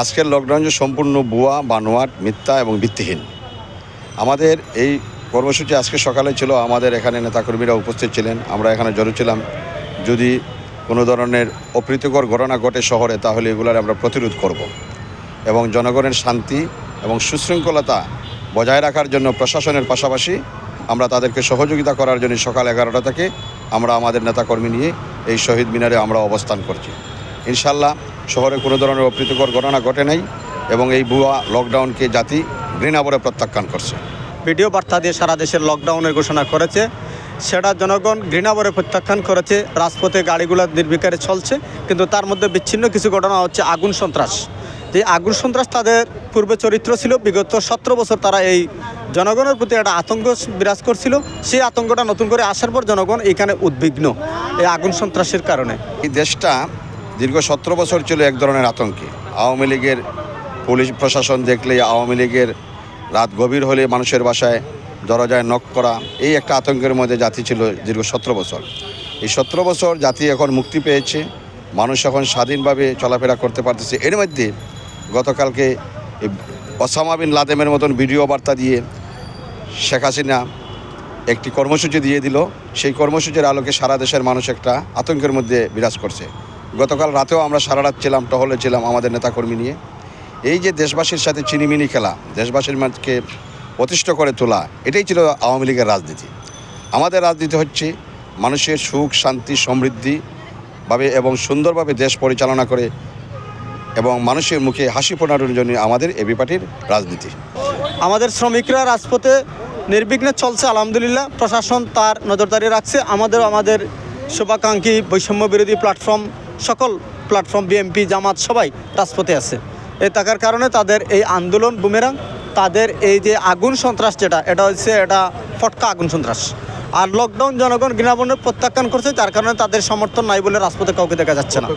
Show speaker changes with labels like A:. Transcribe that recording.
A: আজকের লকডাউন যে সম্পূর্ণ ভুয়া, বানোয়াট, মিথ্যা এবং ভিত্তিহীন। আমাদের এই কর্মসূচি আজকে সকালে ছিল, আমাদের এখানে নেতাকর্মীরা উপস্থিত ছিলেন, আমরা এখানে জড়ো ছিলাম। যদি কোনো ধরনের অপ্রীতিকর ঘটনা ঘটে শহরে, তাহলে এগুলার আমরা প্রতিরোধ করব। এবং জনগণের শান্তি এবং সুশৃঙ্খলতা বজায় রাখার জন্য প্রশাসনের পাশাপাশি আমরা তাদেরকে সহযোগিতা করার জন্য সকাল এগারোটা থেকে আমরা আমাদের নেতাকর্মী নিয়ে এই শহীদ মিনারে আমরা অবস্থান করছি। ইনশাল্লাহ শহরে কোনো ধরনের অপ্রীতিকর ঘটনা ঘটে নাই এবং এই ভুয়া লকডাউনকে জাতি ঘৃণাবরে প্রত্যাখ্যান করছে।
B: ভিডিও বার্তা দিয়ে সারা দেশের লকডাউনের ঘোষণা করেছে। সেটা জনগণ ঘৃণাবরে প্রত্যাখ্যান করেছে। রাজপথে গাড়িগুলো নির্বিকারে চলছে। কিন্তু তার মধ্যে বিচ্ছিন্ন কিছু ঘটনা হচ্ছে আগুন সন্ত্রাস। যে আগুন সন্ত্রাস তাদের পূর্বে চরিত্র ছিল। বিগত সতেরো বছর তারা এই জনগণের প্রতি একটা আতঙ্ক বিরাজ করছিল। সেই আতঙ্কটা নতুন করে আসার পর জনগণ এখানে উদ্বিগ্ন এই আগুন সন্ত্রাসের কারণে।
A: এই দেশটা দীর্ঘ সতেরো বছর ছিল এক ধরনের আতঙ্কে। আওয়ামী লীগের পুলিশ প্রশাসন দেখলে আওয়ামী লীগের রাত গভীর হলে মানুষের বাসায় দরজায় নক করা, এই একটা আতঙ্কের মধ্যে জাতি ছিল দীর্ঘ সতেরো বছর। এই সতেরো বছর জাতি এখন মুক্তি পেয়েছে, মানুষ এখন স্বাধীনভাবে চলাফেরা করতে পারতেছে। এর মধ্যে গতকালকে ওসামা বিন লাদেমের মতন ভিডিও বার্তা দিয়ে শেখ হাসিনা একটি কর্মসূচি দিয়ে দিল। সেই কর্মসূচির আলোকে সারা দেশের মানুষ একটা আতঙ্কের মধ্যে বিরাজ করছে। গতকাল রাতেও আমরা সারা রাত ছিলাম, টহলে ছিলাম আমাদের নেতাকর্মী নিয়ে। এই যে দেশবাসীর সাথে চিনিমিনি খেলা, দেশবাসীর মাঝকে প্রতিষ্ঠ করে তোলা, এটাই ছিল আওয়ামী লীগের রাজনীতি। আমাদের রাজনীতি হচ্ছে মানুষের সুখ, শান্তি, সমৃদ্ধি ভাবে এবং সুন্দরভাবে দেশ পরিচালনা করে এবং মানুষের মুখে হাসি ফোটানোর জন্য আমাদের এবি পার্টির রাজনীতি।
B: আমাদের শ্রমিকরা রাজপথে নির্বিঘ্নে চলছে, আলহামদুলিল্লাহ। প্রশাসন তার নজরদারি রাখছে আমাদের আমাদের শুভাকাঙ্ক্ষী বৈষম্য বিরোধী প্ল্যাটফর্ম সকল প্ল্যাটফর্ম বিএমপি জামাত সবাই রাজপথে আছে। এ থাকার কারণে তাদের এই আন্দোলন বুমেরাং, তাদের এই যে আগুন সন্ত্রাস যেটা, এটা হচ্ছে এটা ফটকা আগুন সন্ত্রাস। আর লকডাউন জনগণ ঘৃণাবনের প্রত্যাখ্যান করছে, যার কারণে তাদের সমর্থন নাই বলে রাজপথে কাউকে দেখা যাচ্ছে না।